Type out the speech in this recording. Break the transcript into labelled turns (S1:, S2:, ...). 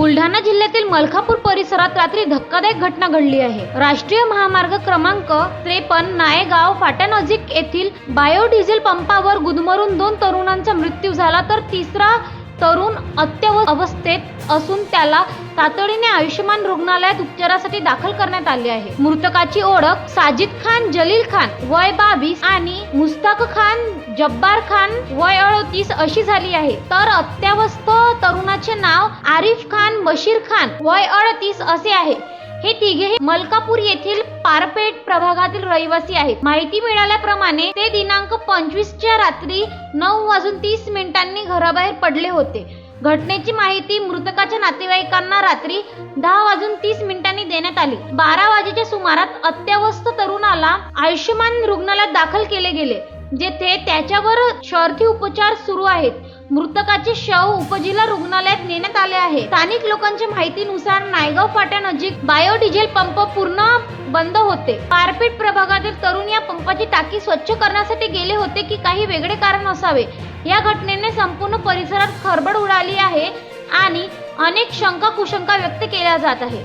S1: बुलढाणा जिल्ह्यातील मलकापूर परिसरात रात्री धक्कादायक घटना घडली आहे. राष्ट्रीय महामार्ग क्रमांक त्रेपन्न नायगाव फाट्यानजीक येथील बायोडिझेल पंपावर गुदमरून दोन तरुणांचा मृत्यू झाला तर तिसरा तरुण अत्यव अवस्थेत असून त्याला तातडीने आयुष्यमान रुग्णालयात उपचारासाठी दाखल करण्यात आले आहे. मृतकाची ओळख साजिद खान जलील खान वय बावीस आणि मुस्ताक खान जब्बार खान वय अडतीस अशी झाली आहे. तर अत्यावस्थ तरुणाचे नाव आरिफ खान बशीर खान वय अडतीस असे आहे. हे तिघेही मलकापूर येथील पारपेट प्रभागातील रहिवासी आहेत. माहिती मिळाल्याप्रमाणे ते दिनांक पंचवीसच्या रात्री नऊ वाजून तीस मिनिटांनी घराबाहेर पडले होते. घटनेची माहिती मृतकाच्या नातेवाईकांना रात्री दहा वाजून तीस मिनिटांनी देण्यात आली. बारा वाजेच्या सुमारात अत्यावस्थ तरुणाला आयुष्यमान रुग्णालयात दाखल केले गेले. जेथे त्याच्यावर शर्थी उपचार सुरू आहेत. मृतकाचे शव उपजिल्हा रुग्णालयात नेण्यात आले आहे स्थानिक लोकांच्या माहितीनुसार नायगाव फाट्यानजीक बायोडिझेल पंप पूर्ण बंद होते. पारपीट प्रभागातील तरुण या पंपाची टाकी स्वच्छ करण्यासाठी गेले होते की काही वेगळे कारण असावे. या घटनेने संपूर्ण परिसरात खळबळ उडाली आहे आणि अनेक शंका कुशंका व्यक्त केल्या जात आहे